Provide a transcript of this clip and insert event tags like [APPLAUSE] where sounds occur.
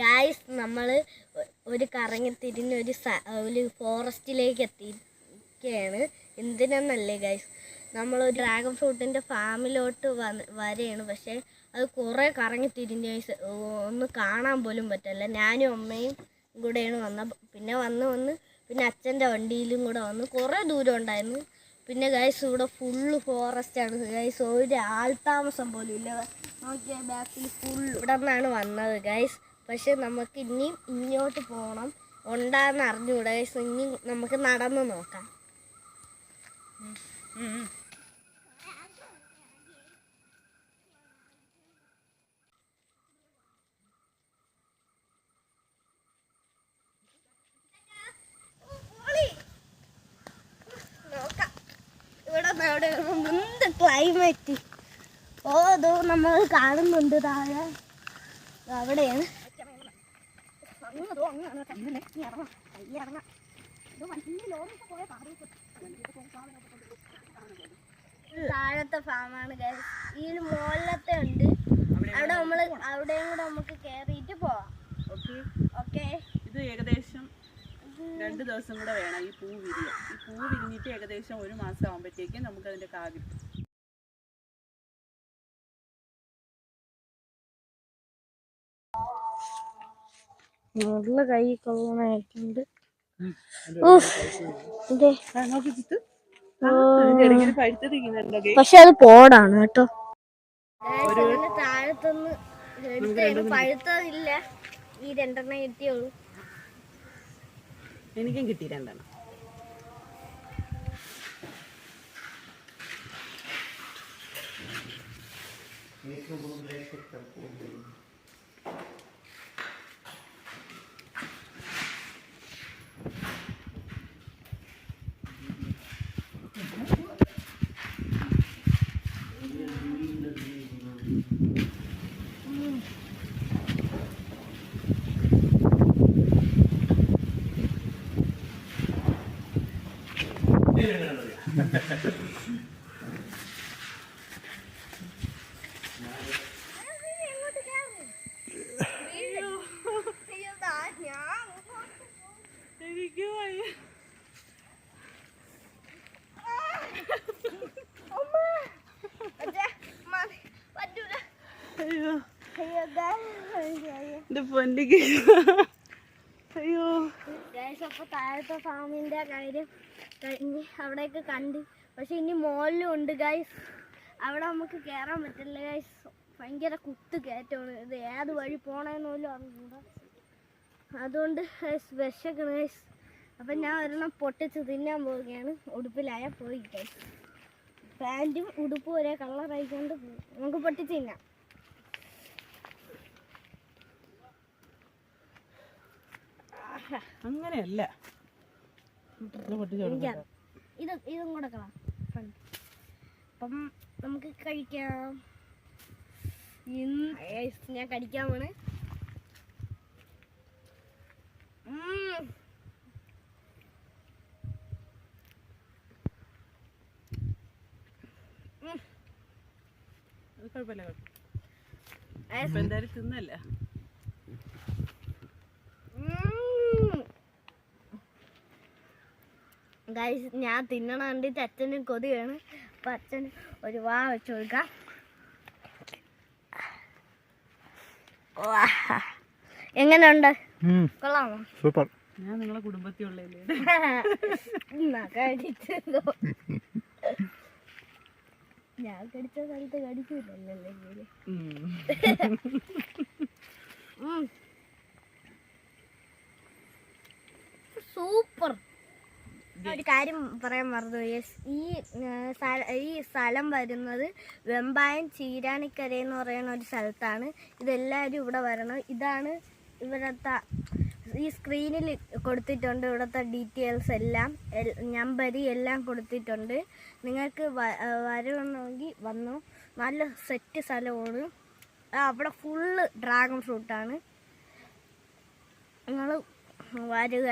Guys നമ്മൾ ഒരു കറങ്ങി തിരിഞ്ഞ് ഒരു ഒരു ഫോറസ്റ്റിലേക്ക് എത്തിയിരിക്കുകയാണ്. എന്തിനെന്നല്ലേ ഗായ്സ് നമ്മൾ ഒരു ഡ്രാഗൺ ഫ്രൂട്ടിന്റെ ഫാമിലോട്ട് വരെയാണ്. പക്ഷേ അത് കുറേ കറങ്ങി തിരിഞ്ഞ് ഗൈസ് ഒന്ന് കാണാൻ പോലും പറ്റില്ല ഞാനും അമ്മയും കൂടെയാണ് വന്ന പിന്നെ വന്ന് വന്ന് പിന്നെ അച്ഛന്റെ വണ്ടിയിലും കൂടെ വന്ന് കുറേ ദൂരം ഉണ്ടായിരുന്നു. പിന്നെ ഗൈസ് ഇവിടെ ഫുള്ള് ഫോറസ്റ്റ് ആണ്. ഗൈസ് ഒരു ആൾതാമസം പോലും ഇല്ല. നോക്കിയ ബാക്കിൽ ഫുൾ ഇവിടെ നിന്നാണ് വന്നത് ഗൈസ് പക്ഷെ നമുക്ക് ഇനിയും ഇങ്ങോട്ട് പോകണം ഉണ്ടാന്ന് അറിഞ്ഞുകൂടാ ഇനി നമുക്ക് നടന്ന് നോക്കാം. എന്ത് ക്ലൈമറ്റ് ഓ അതോ നമ്മൾ കാണുന്നുണ്ട് താഴെ. അവിടെയാണ്. അങ്ങ് ദോ അങ്ങാണ് കയ്യിലെ. ഇനി ഇറങ്ങാം. കൈ ഇറങ്ങാം. ഇത് വണ്ടി ലോറിയൊക്കെ പോയ പാടിയിട്ട്. താഴത്തെ ഫാമാണ്. ഈ മുകളിലത്തെ ഉണ്ട് അവിടെ നമ്മൾ അവിടെയും കൂടെ നമുക്ക് കേറിയിട്ട് പോവാം ഓക്കെ ഓക്കെ ഇത് ഏകദേശം രണ്ട് ദിവസം കൂടെ വേണം ഈ പൂ വിരിയാൻ ഈ പൂ വിരിഞ്ഞിട്ട് ഏകദേശം ഒരു മാസം ആകുമ്പോഴത്തേക്കും നമുക്ക് അതിന്റെ കാ കിട്ടും മുകളിൽ കൈ കൊള്ളണായിട്ടുണ്ട് പക്ഷെ അത് പോടാണ് കേട്ടോ. പഴുത്തതില്ല. ഈ രണ്ടെണ്ണം കിട്ടിയുള്ളൂ. എനിക്കും കിട്ടി രണ്ടെണ്ണം. അയ്യോ എന്റെ പൊന്നിക്ക് അയ്യോ അപ്പൊ താഴത്തെ ഫാമിന്റെ കാര്യം കഴിഞ്ഞ് അവിടെയൊക്കെ കണ്ട് പക്ഷെ ഇനി മോളിലും ഉണ്ട് ഗൈസ് അവിടെ നമുക്ക് കയറാൻ പറ്റില്ല ഗൈസ് ഭയങ്കര കുത്ത് കയറ്റമാണ് ഇത് ഏത് വഴി പോണേന്ന് അറിഞ്ഞൂടാ അതുകൊണ്ട് ഗൈസ് വിശക്കണ ഗൈസ് അപ്പം ഞാൻ ഒരെണ്ണം പൊട്ടിച്ച് തിന്നാൻ പോവുകയാണ്. ഉടുപ്പിലായ പോയി പാന്റും ഉടുപ്പും ഒരേ കളറായിക്കൊണ്ട് നമുക്ക് പൊട്ടിച്ച് തിന്നാം. അങ്ങനെയല്ല. ഇത്. ഇത് കൂടെ കളാം. അപ്പം നമുക്ക് കഴിക്കാം. ഞാൻ കടിക്കാൻ പോണ് ഉം. അത് കുഴപ്പമില്ല ഇപ്പൊ എന്തായാലും തിന്നല്ല? ഉം. ഞാൻ തിന്നണ കണ്ടിട്ട് അച്ഛന് കൊതിയാണ്. അപ്പൊ അച്ഛൻ ഒരു വാ വെച്ച് കൊടുക്കാം. വാ. എങ്ങനെയുണ്ട്? കൊള്ളാമോ? സൂപ്പർ. ഞാൻ നിങ്ങളെ [LAUGHS] കടിച്ചതോ ഞാൻ കടിച്ച സ്ഥലത്ത് കടിക്കൂലല്ലേ സൂപ്പർ. ഒരു കാര്യം പറയാൻ മറന്നു യെസ് ഈ ഈ സ്ഥലം വരുന്നത് വെമ്പായം ചീരാണിക്കര എന്ന് പറയുന്ന ഒരു സ്ഥലത്താണ്. ഇതെല്ലാവരും ഇവിടെ വരണം. ഇതാണ് ഇവിടുത്തെ ഈ സ്ക്രീനിൽ കൊടുത്തിട്ടുണ്ട് ഇവിടുത്തെ ഡീറ്റെയിൽസ് എല്ലാം. നമ്പരി എല്ലാം കൊടുത്തിട്ടുണ്ട്. നിങ്ങൾക്ക് വരണമെങ്കിൽ വന്നു. നല്ല സെറ്റ് സ്ഥലമാണ്. അവിടെ ഫുള്ള് ഡ്രാഗൺ ഫ്രൂട്ടാണ് നിങ്ങൾ വരുക.